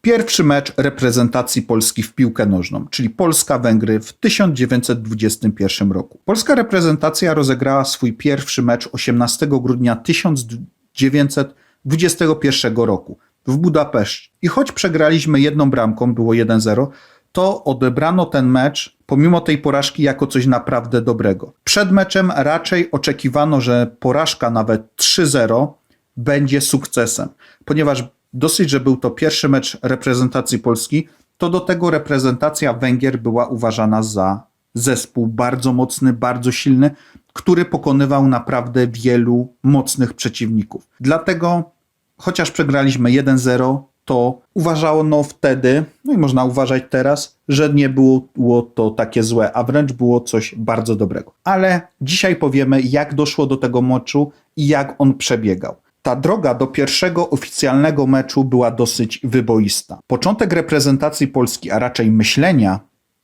Pierwszy mecz reprezentacji Polski w piłkę nożną, czyli Polska-Węgry w 1921 roku. Polska reprezentacja rozegrała swój pierwszy mecz 18 grudnia 1921 roku w Budapeszcie. I choć przegraliśmy jedną bramką, było 1-0, to odebrano ten mecz pomimo tej porażki jako coś naprawdę dobrego. Przed meczem raczej oczekiwano, że porażka nawet 3-0 będzie sukcesem, ponieważ dosyć, że był to pierwszy mecz reprezentacji Polski, to do tego reprezentacja Węgier była uważana za zespół bardzo mocny, bardzo silny, który pokonywał naprawdę wielu mocnych przeciwników. Dlatego, chociaż przegraliśmy 1-0, to uważano wtedy, no i można uważać teraz, że nie było to takie złe, a wręcz było coś bardzo dobrego. Ale dzisiaj powiemy, jak doszło do tego meczu i jak on przebiegał. Ta droga do pierwszego oficjalnego meczu była dosyć wyboista. Początek reprezentacji Polski, a raczej myślenia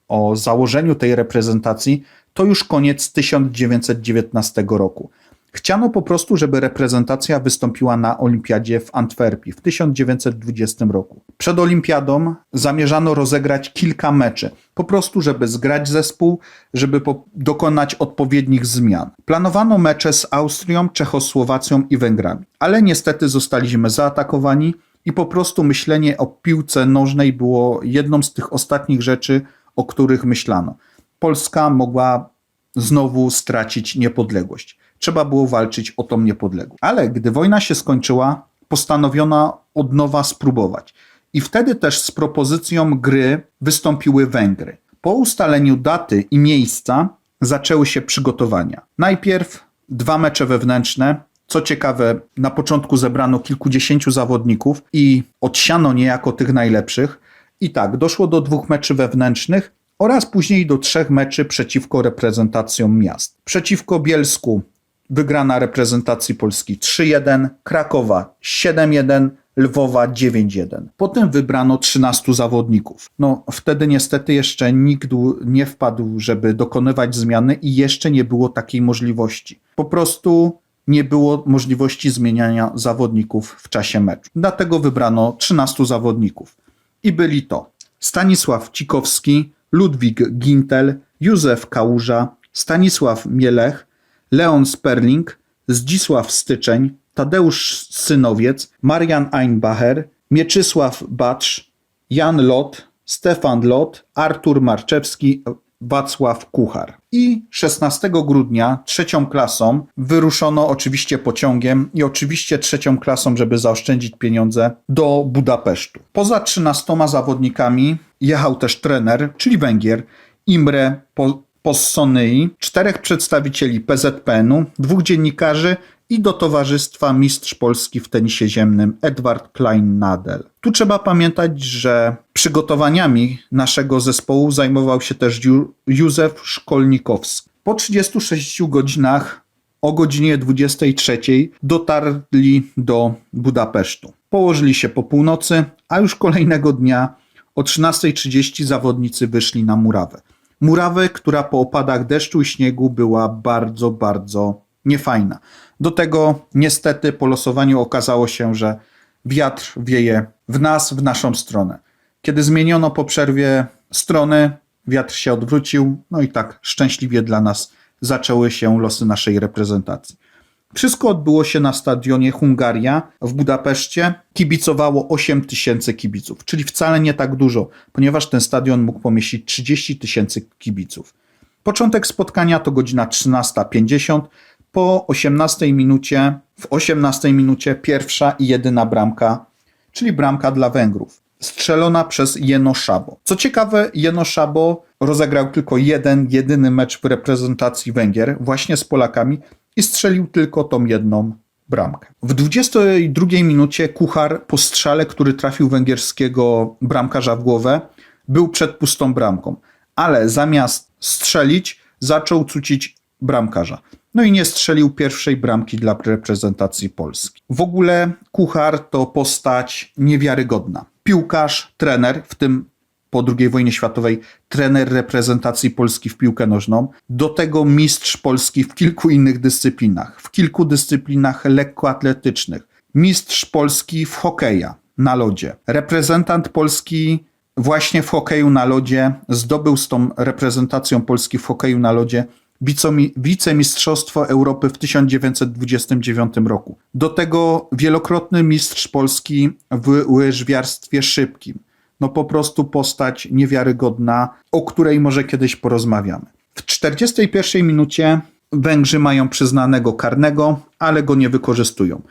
o założeniu tej reprezentacji, to już koniec 1919 roku. Chciano po prostu, żeby reprezentacja wystąpiła na Olimpiadzie w Antwerpii w 1920 roku. Przed Olimpiadą zamierzano rozegrać kilka meczy, po prostu, żeby zgrać zespół, żeby dokonać odpowiednich zmian. Planowano mecze z Austrią, Czechosłowacją i Węgrami, ale niestety zostaliśmy zaatakowani i po prostu myślenie o piłce nożnej było jedną z tych ostatnich rzeczy, o których myślano. Polska mogła znowu stracić niepodległość. Trzeba było walczyć o tą niepodległość. Ale gdy wojna się skończyła, postanowiono od nowa spróbować. I wtedy też z propozycją gry wystąpiły Węgry. Po ustaleniu daty i miejsca zaczęły się przygotowania. Najpierw dwa mecze wewnętrzne. Co ciekawe, na początku zebrano kilkudziesięciu zawodników i odsiano niejako tych najlepszych. I tak, doszło do dwóch meczy wewnętrznych oraz później do trzech meczy przeciwko reprezentacjom miast. Przeciwko Bielsku wygrana reprezentacji Polski 3-1, Krakowa 7-1, Lwowa 9-1. Potem wybrano 13 zawodników. No, wtedy niestety jeszcze nikt nie wpadł, żeby dokonywać zmiany i jeszcze nie było takiej możliwości. Po prostu nie było możliwości zmieniania zawodników w czasie meczu. Dlatego wybrano 13 zawodników. I byli to Stanisław Cikowski, Ludwik Gintel, Józef Kałuża, Stanisław Mielech, Leon Sperling, Zdzisław Styczeń, Tadeusz Synowiec, Marian Einbacher, Mieczysław Bacz, Jan Lot, Stefan Lot, Artur Marczewski, Wacław Kuchar. I 16 grudnia trzecią klasą wyruszono oczywiście pociągiem i oczywiście trzecią klasą, żeby zaoszczędzić pieniądze, do Budapesztu. Poza 13 zawodnikami jechał też trener, czyli Węgier, Imre Possonyi, czterech przedstawicieli PZPN-u, dwóch dziennikarzy i do Towarzystwa Mistrz Polski w tenisie ziemnym Edward Klein-Nadel. Tu trzeba pamiętać, że przygotowaniami naszego zespołu zajmował się też Józef Szkolnikowski. Po 36 godzinach o godzinie 23 dotarli do Budapesztu. Położyli się po północy, a już kolejnego dnia o 13.30 zawodnicy wyszli na murawę. Murawę, która po opadach deszczu i śniegu była bardzo, bardzo niefajna. Do tego niestety po losowaniu okazało się, że wiatr wieje w nas, w naszą stronę. Kiedy zmieniono po przerwie strony, wiatr się odwrócił, no i tak szczęśliwie dla nas zaczęły się losy naszej reprezentacji. Wszystko odbyło się na stadionie Hungaria w Budapeszcie. Kibicowało 8 tysięcy kibiców, czyli wcale nie tak dużo, ponieważ ten stadion mógł pomieścić 30 tysięcy kibiców. Początek spotkania to godzina 13.50. Po 18 minucie, w 18 minucie pierwsza i jedyna bramka, czyli bramka dla Węgrów, strzelona przez Jeno Szabo. Co ciekawe, Jeno Szabo rozegrał tylko jeden, jedyny mecz w reprezentacji Węgier, właśnie z Polakami i strzelił tylko tą jedną bramkę. W 22 minucie Kuchar po strzale, który trafił węgierskiego bramkarza w głowę, był przed pustą bramką, ale zamiast strzelić, zaczął cucić bramkarza. No i nie strzelił pierwszej bramki dla reprezentacji Polski. W ogóle Kuchar to postać niewiarygodna. Piłkarz, trener, w tym po II wojnie światowej trener reprezentacji Polski w piłkę nożną, do tego mistrz Polski w kilku innych dyscyplinach, w kilku dyscyplinach lekkoatletycznych, mistrz Polski w hokeja, na lodzie. Reprezentant Polski właśnie w hokeju na lodzie zdobył z tą reprezentacją Polski w hokeju na lodzie wicemistrzostwo Europy w 1929 roku. Do tego wielokrotny mistrz Polski w łyżwiarstwie szybkim. No po prostu postać niewiarygodna, o której może kiedyś porozmawiamy. W 41 minucie Węgrzy mają przyznanego karnego, ale go nie wykorzystują.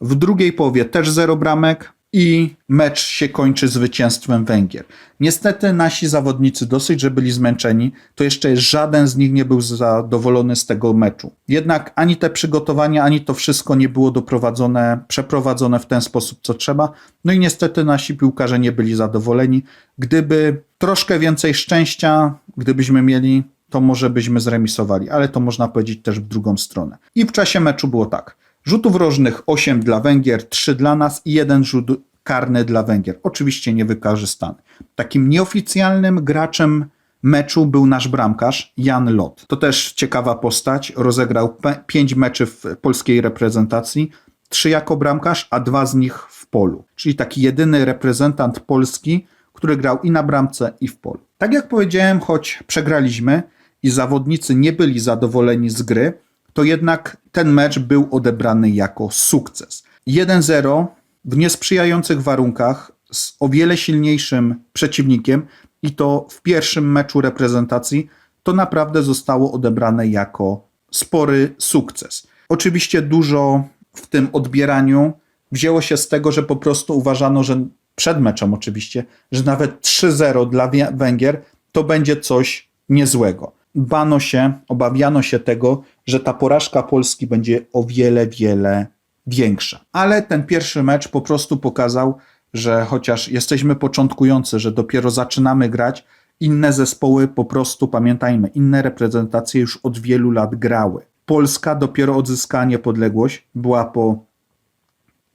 W drugiej połowie też zero bramek i mecz się kończy zwycięstwem Węgier. Niestety nasi zawodnicy dosyć, że byli zmęczeni, to jeszcze żaden z nich nie był zadowolony z tego meczu. Jednak ani te przygotowania, ani to wszystko nie było doprowadzone, przeprowadzone w ten sposób, co trzeba. No i niestety nasi piłkarze nie byli zadowoleni. Gdyby troszkę więcej szczęścia, gdybyśmy mieli, to może byśmy zremisowali, ale to można powiedzieć też w drugą stronę. I w czasie meczu było tak. Rzutów rożnych 8 dla Węgier, 3 dla nas i jeden rzut karny dla Węgier. Oczywiście niewykorzystany. Takim nieoficjalnym graczem meczu był nasz bramkarz Jan Lot. To też ciekawa postać. Rozegrał 5 meczy w polskiej reprezentacji, 3 jako bramkarz, a dwa z nich w polu. Czyli taki jedyny reprezentant Polski, który grał i na bramce, i w polu. Tak jak powiedziałem, choć przegraliśmy i zawodnicy nie byli zadowoleni z gry, to jednak ten mecz był odebrany jako sukces. 1-0 w niesprzyjających warunkach z o wiele silniejszym przeciwnikiem i to w pierwszym meczu reprezentacji to naprawdę zostało odebrane jako spory sukces. Oczywiście dużo w tym odbieraniu wzięło się z tego, że po prostu uważano, że przed meczem oczywiście, że nawet 3-0 dla Wę- Węgier to będzie coś niezłego. Bano się, obawiano się tego, że ta porażka Polski będzie o wiele, wiele większa. Ale ten pierwszy mecz po prostu pokazał, że chociaż jesteśmy początkujący, że dopiero zaczynamy grać, inne zespoły po prostu, pamiętajmy, inne reprezentacje już od wielu lat grały. Polska dopiero odzyskała niepodległość, była po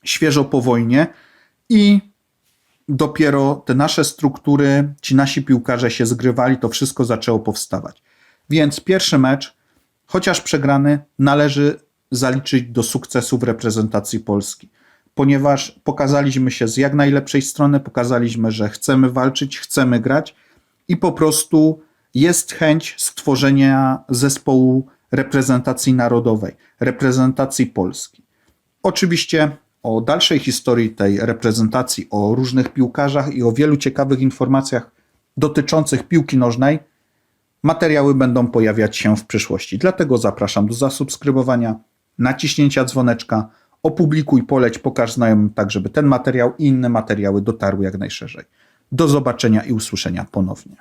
świeżo po wojnie i dopiero te nasze struktury, ci nasi piłkarze się zgrywali, to wszystko zaczęło powstawać. Więc pierwszy mecz, chociaż przegrany, należy zaliczyć do sukcesu w reprezentacji Polski, ponieważ pokazaliśmy się z jak najlepszej strony, pokazaliśmy, że chcemy walczyć, chcemy grać i po prostu jest chęć stworzenia zespołu reprezentacji narodowej, reprezentacji Polski. Oczywiście o dalszej historii tej reprezentacji, o różnych piłkarzach i o wielu ciekawych informacjach dotyczących piłki nożnej materiały będą pojawiać się w przyszłości. Dlatego zapraszam do zasubskrybowania, naciśnięcia dzwoneczka, opublikuj, poleć, pokaż znajomym tak, żeby ten materiał i inne materiały dotarły jak najszerzej. Do zobaczenia i usłyszenia ponownie.